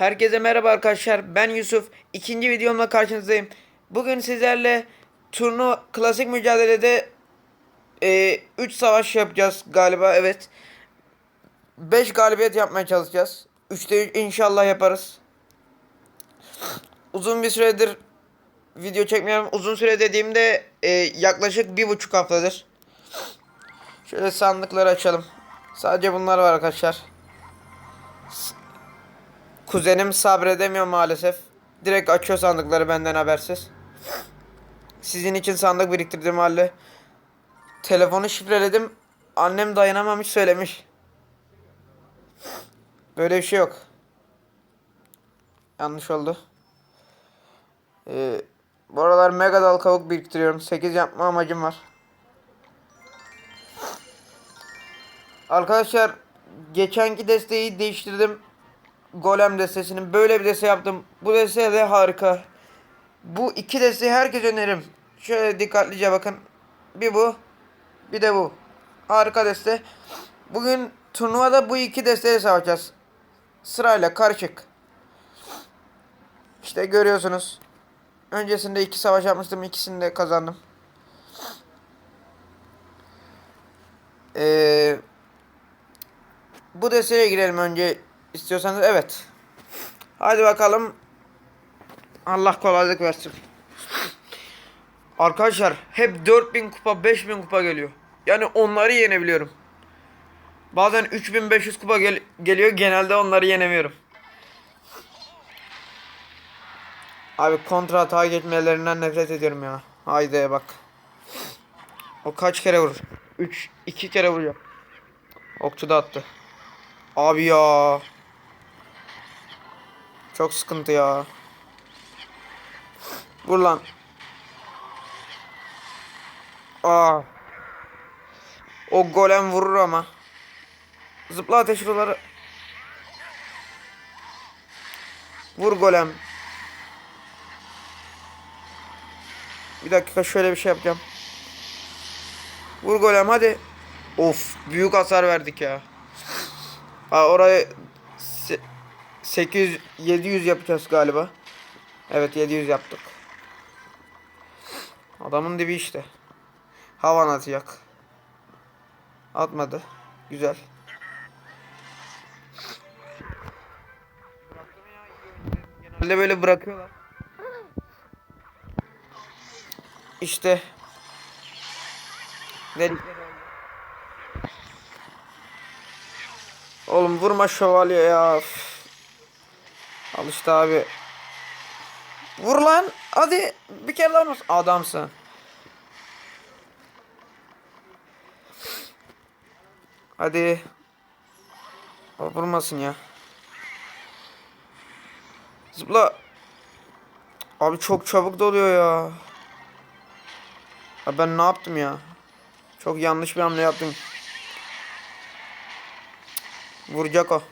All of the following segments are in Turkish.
Herkese merhaba arkadaşlar. Ben Yusuf. İkinci videomla karşınızdayım. Bugün sizlerle turnu klasik mücadelede 3 savaş yapacağız galiba. Evet. 5 galibiyet yapmaya çalışacağız. 3'te 3 inşallah yaparız. Uzun bir süredir video çekmiyorum. Uzun süre dediğimde e, yaklaşık bir buçuk haftadır. Şöyle sandıkları açalım. Sadece bunlar var arkadaşlar. Kuzenim sabredemiyor maalesef. Direkt açıyor sandıkları benden habersiz. Sizin için sandık biriktirdim halde. Telefonu şifreledim. Annem dayanamamış söylemiş. Böyle bir şey yok. Yanlış oldu. Ee, bu aralar mega dal kavuk biriktiriyorum. 8 yapma amacım var. Arkadaşlar geçenki desteği değiştirdim. Golem destesinin böyle bir deste yaptım. Bu deste de harika. Bu iki desteği herkes öneririm. Şöyle dikkatlice bakın. Bir bu, bir de bu. Harika deste. Bugün turnuvada bu iki desteği savaşacağız. Sırayla karışık. İşte görüyorsunuz. Öncesinde iki savaş yapmıştım. ikisini de kazandım. Eee bu desteğe girelim önce istiyorsanız. Evet. Hadi bakalım. Allah kolaylık versin. Arkadaşlar hep 4000 kupa 5000 kupa geliyor. Yani onları yenebiliyorum. Bazen 3500 kupa gel- geliyor. Genelde onları yenemiyorum. Abi kontra hata geçmelerinden nefret ediyorum ya. Haydi bak. O kaç kere vurur? 3 2 kere vuruyor. Okçu da attı. Abi ya. Çok sıkıntı ya. Vur lan. Aa. O golem vurur ama. Zıpla ateş ruları. Vur golem. Bir dakika şöyle bir şey yapacağım. Vur golem hadi. Of büyük hasar verdik ya. Aa, orayı 800 700 yapacağız galiba. Evet 700 yaptık. Adamın dibi işte. Havan atacak. Atmadı. Güzel. Genelde böyle bırakıyorlar. İşte. Oldu. Oğlum vurma şövalye ya. Al işte abi. Vur lan. Hadi. Bir kere daha vur. Adamsın. Hadi. Vurmasın ya. Zıpla. Abi çok çabuk doluyor ya. Abi ben ne yaptım ya? Çok yanlış bir hamle yaptım. Vuracak o.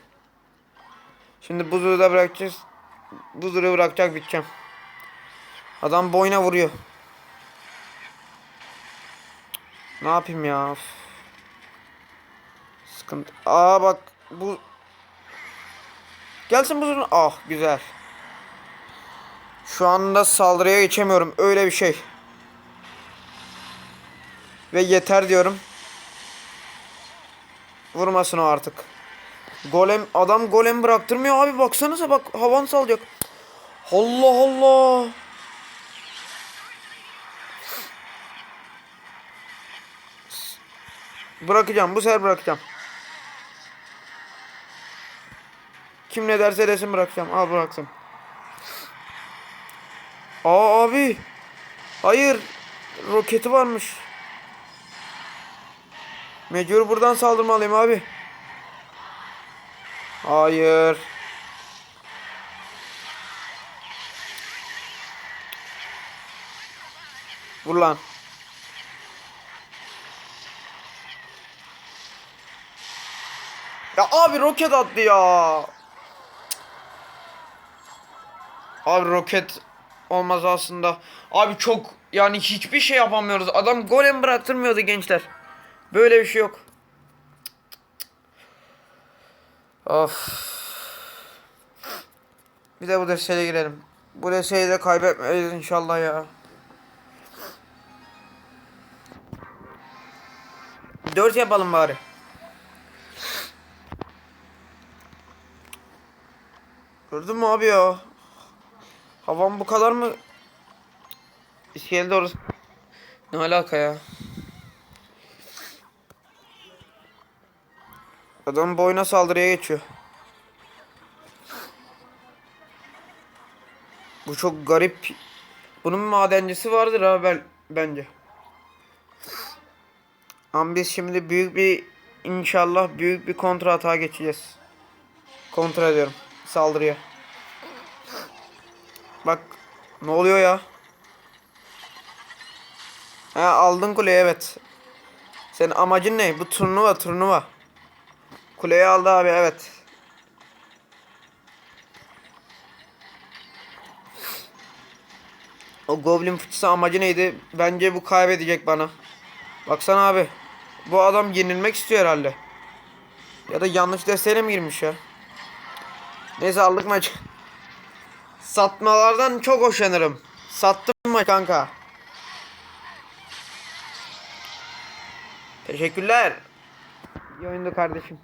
Şimdi buzulu da bırakacağız. Buzulu bırakacak biteceğim. Adam boyuna vuruyor. Ne yapayım ya? Üf. Sıkıntı. Aa bak bu Gelsin buzulu. Ah güzel. Şu anda saldırıya geçemiyorum. Öyle bir şey. Ve yeter diyorum. Vurmasın o artık. Golem adam golem bıraktırmıyor abi baksanıza bak havan salacak. Allah Allah. Bırakacağım bu sefer bırakacağım. Kim ne derse desin bırakacağım. Al bıraksın. Aa abi. Hayır. Roketi varmış. Mecbur buradan saldırmalıyım abi. Hayır. Vur lan. Ya abi roket attı ya. Abi roket olmaz aslında. Abi çok yani hiçbir şey yapamıyoruz. Adam golem bıraktırmıyordu gençler. Böyle bir şey yok. Of. Bir de bu desteğe girelim. Bu desteği de kaybetmeyiz inşallah ya. Dört yapalım bari. Gördün mü abi ya? Havam bu kadar mı? İskelede orası. Ne alaka ya? Adam boyuna saldırıya geçiyor. Bu çok garip. Bunun madencisi vardır abi ben, bence. Ama biz şimdi büyük bir inşallah büyük bir kontra hata geçeceğiz. Kontra ediyorum saldırıya. Bak ne oluyor ya? Ha aldın kuleyi evet. Senin amacın ne? Bu turnuva turnuva. Kuleyi aldı abi evet. O Goblin fıçısı amacı neydi? Bence bu kaybedecek bana. Baksana abi. Bu adam yenilmek istiyor herhalde. Ya da yanlış desteğine mi girmiş ya? Neyse aldık maç. Satmalardan çok hoşlanırım. Sattım maç kanka. Teşekkürler. İyi oyundu kardeşim.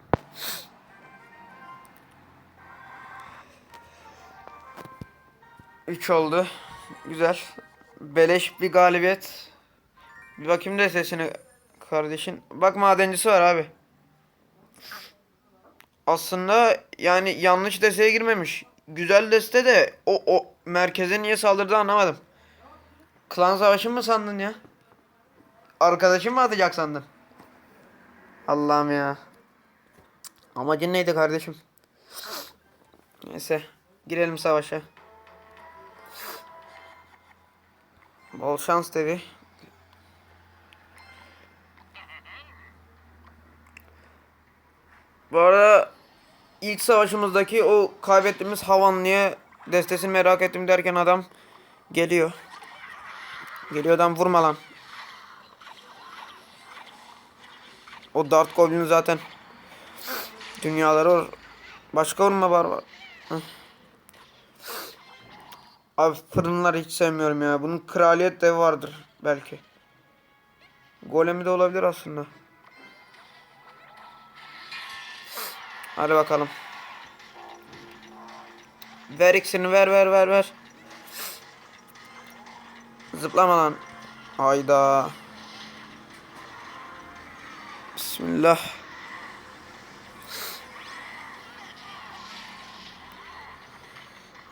Üç oldu. Güzel. Beleş bir galibiyet. Bir bakayım da sesini kardeşin. Bak madencisi var abi. Aslında yani yanlış desteğe girmemiş. Güzel deste de o, o merkeze niye saldırdı anlamadım. Klan savaşı mı sandın ya? Arkadaşın mı atacak sandın? Allah'ım ya. Amacın neydi kardeşim? Neyse. Girelim savaşa. Bol şans tabi. Bu arada ilk savaşımızdaki o kaybettiğimiz Havanlı'ya destesini merak ettim derken adam geliyor. Geliyor adam vurma lan. O Dart Goblin'i zaten dünyaları or. Başka vurma var var. Abi fırınları hiç sevmiyorum ya. Bunun kraliyet devi vardır belki. Golemi de olabilir aslında. Hadi bakalım. Ver ikisini ver ver ver ver. Zıplama lan. Hayda. Bismillah.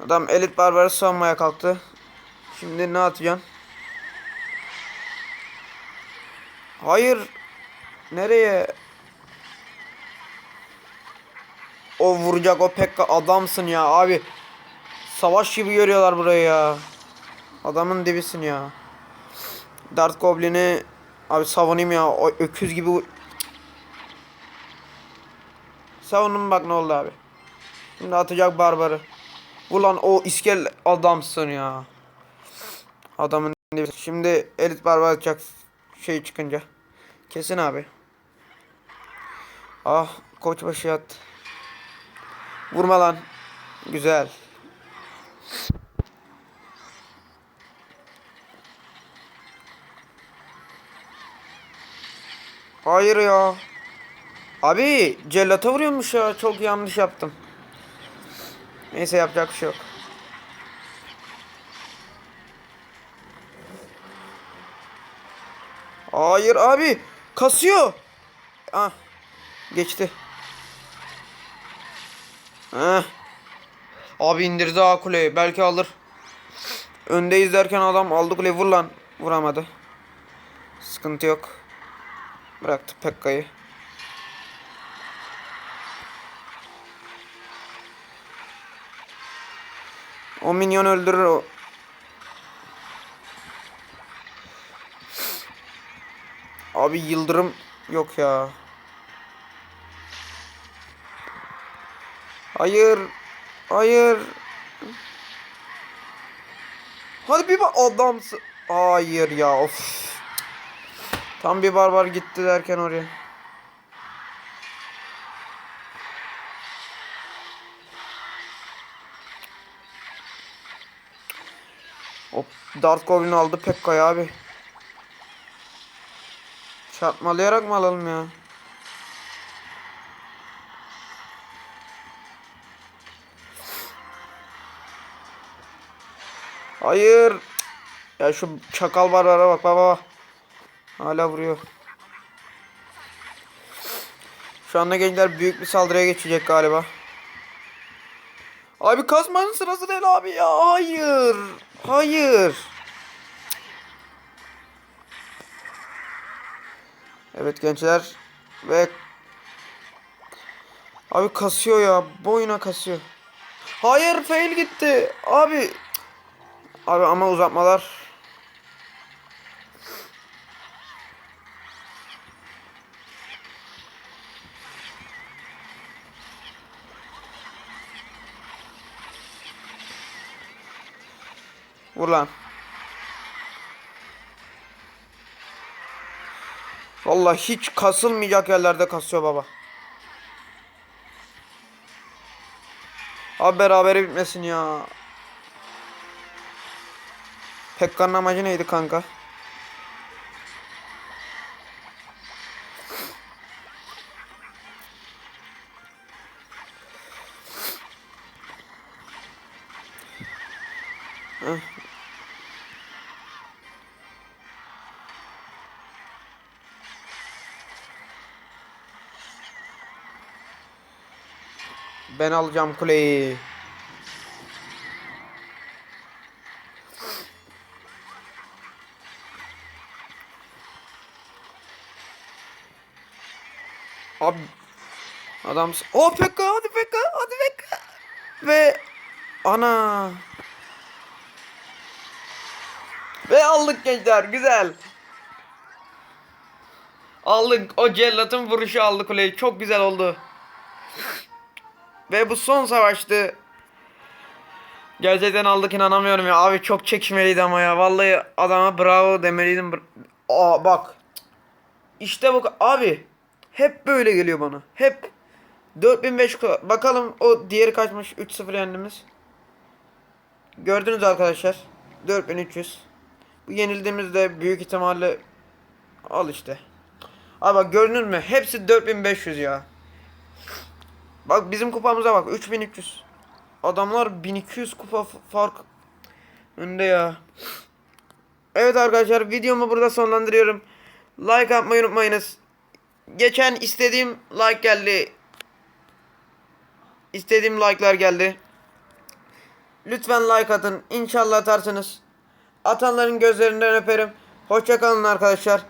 Adam elit barbarı savunmaya kalktı. Şimdi ne atacaksın? Hayır. Nereye? O vuracak o Pekka adamsın ya abi. Savaş gibi görüyorlar burayı ya. Adamın dibisin ya. Dart Goblin'i abi savunayım ya. O öküz gibi Savunun bak ne oldu abi. Şimdi atacak barbarı. Ulan o iskel adamsın ya. Adamın. Şimdi elit barbar atacak şey çıkınca. Kesin abi. Ah koçbaşı yat. Vurma lan. Güzel. Hayır ya. Abi cellata vuruyormuş ya. Çok yanlış yaptım. Neyse yapacak bir şey yok. Hayır abi. Kasıyor. Ah. Geçti. Heh. Abi indirdi ha kuleyi. Belki alır. Öndeyiz derken adam aldı kuleyi. Vur lan. Vuramadı. Sıkıntı yok. Bıraktı Pekka'yı. O minyon öldürür o. Abi yıldırım yok ya. Hayır. Hayır. Hadi bir bak adamsın. Hayır ya of. Tam bir barbar gitti derken oraya. Dark Goblin aldı Pekka'yı abi. Çarpmalayarak mı alalım ya? Hayır. Ya şu çakal barlara bak baba. bak. Hala vuruyor. Şu anda gençler büyük bir saldırıya geçecek galiba. Abi kasmanın sırası değil abi ya. Hayır. Hayır. Evet gençler. Ve Abi kasıyor ya. Boyuna kasıyor. Hayır fail gitti. Abi. Abi ama uzatmalar. Lan. Vallahi hiç kasılmayacak yerlerde kasıyor baba. Abi berabere bitmesin ya. Pekka'nın amacı neydi kanka? Heh. Ben alacağım kuleyi. Abi adam o Pekka hadi Pekka hadi Pekka. Ve ana. Ve aldık gençler güzel. Aldık o cellatın vuruşu aldı kuleyi çok güzel oldu ve bu son savaştı gerçekten aldık inanamıyorum ya abi çok çekişmeliydi ama ya vallahi adama bravo demeliydim aa bak işte bu abi hep böyle geliyor bana. Hep 4500 kadar. Bakalım o diğeri kaçmış? 3-0 yendimiz. Gördünüz arkadaşlar. 4300. Bu yenildiğimizde büyük ihtimalle al işte. Abi bak gördünüz mü? Hepsi 4500 ya. Bak bizim kupamıza bak 3300. Adamlar 1200 kupa fark önde ya. Evet arkadaşlar videomu burada sonlandırıyorum. Like atmayı unutmayınız. Geçen istediğim like geldi. İstediğim like'lar geldi. Lütfen like atın. İnşallah atarsınız. Atanların gözlerinden öperim. Hoşçakalın arkadaşlar.